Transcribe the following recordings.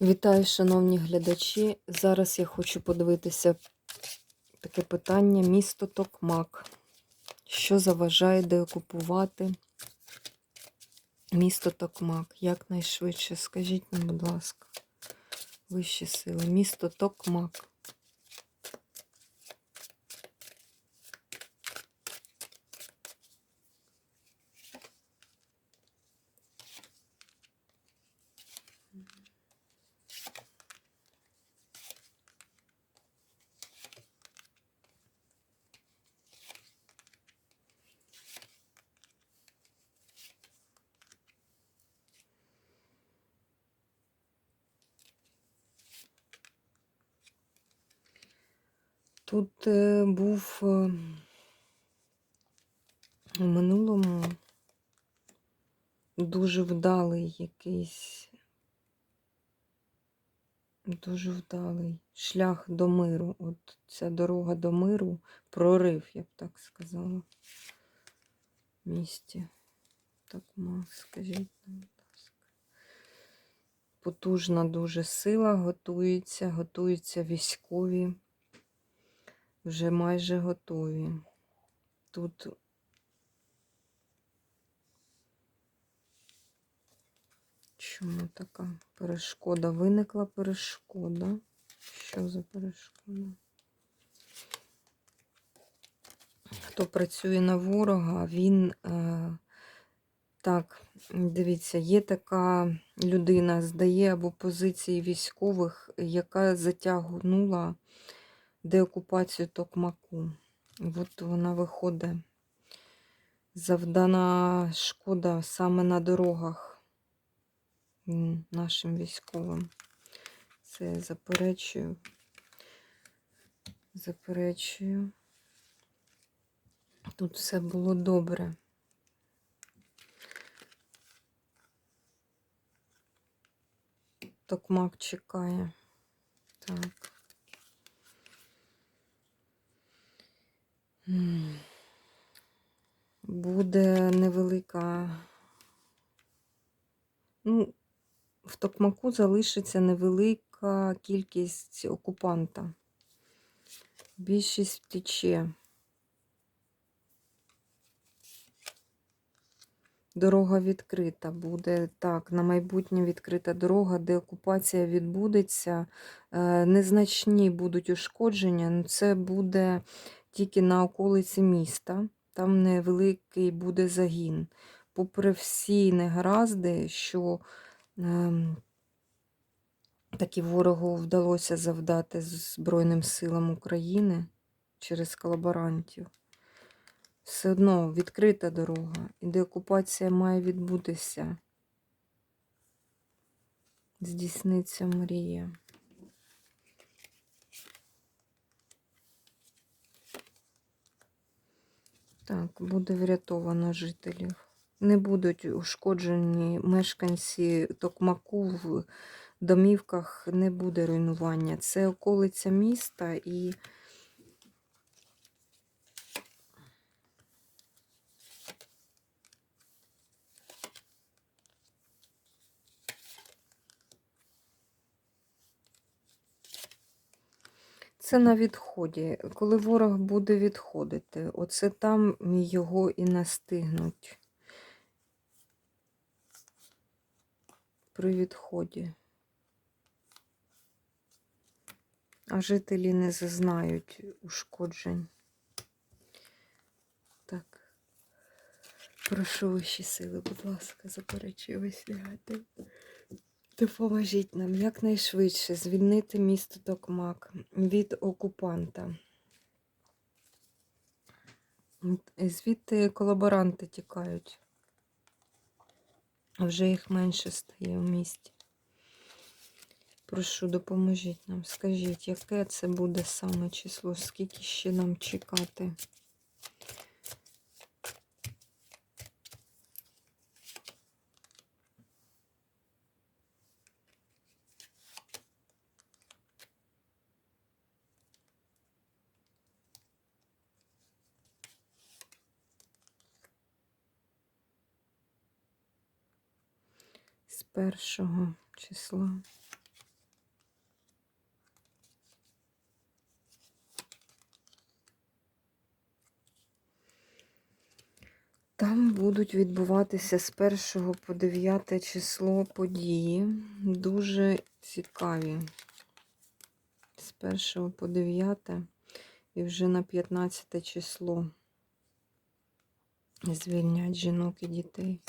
Вітаю, шановні глядачі. Зараз я хочу подивитися таке питання: місто Токмак. Що заважає деокупувати місто Токмак? Якнайшвидше, скажіть нам, будь ласка, вищі сили. Місто Токмак. Тут е, був е, у минулому дуже вдалий якийсь, дуже вдалий шлях до миру. От ця дорога до миру, прорив, я б так сказала, в місті. Так, ма, скажіть нам, будь ласка. Потужна дуже сила готується, готуються військові вже майже готові. Тут чому така перешкода? Виникла перешкода. Що за перешкода? Хто працює на ворога, він е, так, дивіться, є така людина, здає або позиції військових, яка затягнула деокупацію Токмаку. От вона виходить. Завдана шкода саме на дорогах нашим військовим. Це я заперечую. Заперечую. Тут все було добре. Токмак чекає. Так. Буде невелика. Ну, в Токмаку залишиться невелика кількість окупанта. Більшість втече. Дорога відкрита буде. Так, на майбутнє відкрита дорога, де окупація відбудеться. Е, незначні будуть ушкодження. Це буде тільки на околиці міста, там невеликий буде загін. Попри всі негаразди, що е, таки ворогу вдалося завдати Збройним силам України через колаборантів. Все одно відкрита дорога, і деокупація має відбутися. Здійсниться мрія. Так, буде врятовано жителів. Не будуть ушкоджені мешканці Токмаку в домівках, не буде руйнування. Це околиця міста і Це на відході. Коли ворог буде відходити, оце там його і настигнуть. При відході. А жителі не зазнають ушкоджень. Так. Прошу вищі сили, будь ласка, заперечую вислягати. Допоможіть нам якнайшвидше звільнити місто Токмак від окупанта. Звідти колаборанти тікають. Вже їх менше стає в місті. Прошу, допоможіть нам. Скажіть, яке це буде саме число? Скільки ще нам чекати? 31 числа. Там будуть відбуватися з 1 по 9 число події. Дуже цікаві. З 1 по 9 і вже на 15 число звільнять жінок і дітей.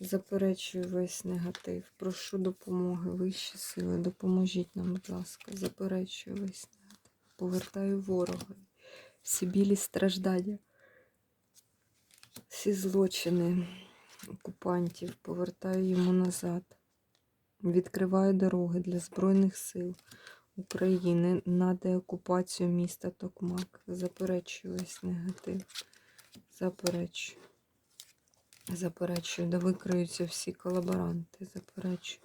Заперечую весь негатив. Прошу допомоги, вищі сили. Допоможіть нам, будь ласка. Заперечую весь негатив. Повертаю ворога. Всі білі страждання. Всі злочини окупантів. Повертаю йому назад. Відкриваю дороги для Збройних сил України на деокупацію міста Токмак. Заперечую весь негатив. Заперечую. Заперечую, да викриються всі колаборанти. Заперечую.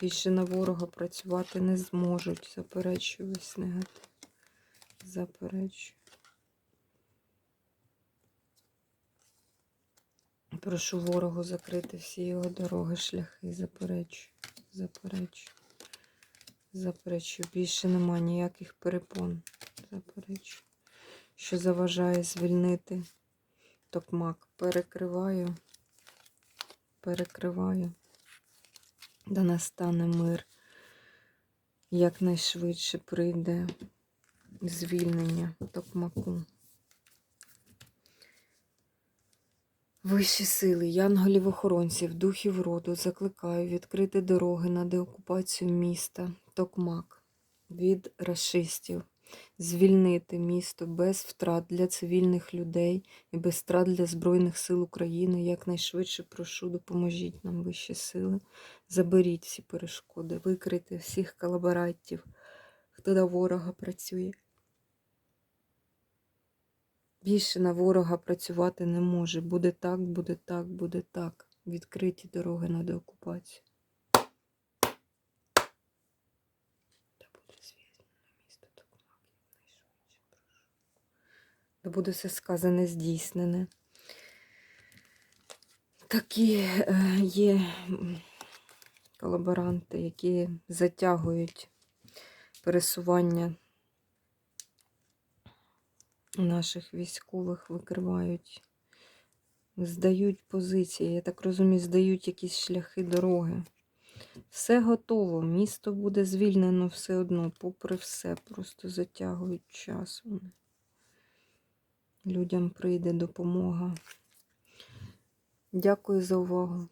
Більше на ворога працювати не зможуть. Заперечую весь негатив. Заперечую. Прошу ворогу закрити всі його дороги, шляхи. Заперечую. Заперечую. Заперечую. Більше нема ніяких перепон. Заперечую. Що заважає звільнити токмак. Перекриваю. Перекриваю. Да настане мир. Якнайшвидше прийде звільнення токмаку. Вищі сили, янголів-охоронців, духів роду закликаю відкрити дороги на деокупацію міста Токмак від рашистів, звільнити місто без втрат для цивільних людей і без втрат для Збройних сил України. Якнайшвидше прошу, допоможіть нам вищі сили. Заберіть всі перешкоди, викрити всіх колаборантів, хто на ворога працює. Більше на ворога працювати не може. Буде так, буде так, буде так. Відкриті дороги на деокупацію. Та буде звільнено місто Токмак якнайшвидше, прошу. Та буде все сказане, здійснене. Такі е, є колаборанти, які затягують пересування наших військових викривають, здають позиції. Я так розумію, здають якісь шляхи дороги. Все готово. Місто буде звільнено все одно, попри все. Просто затягують час. вони. Людям прийде допомога. Дякую за увагу.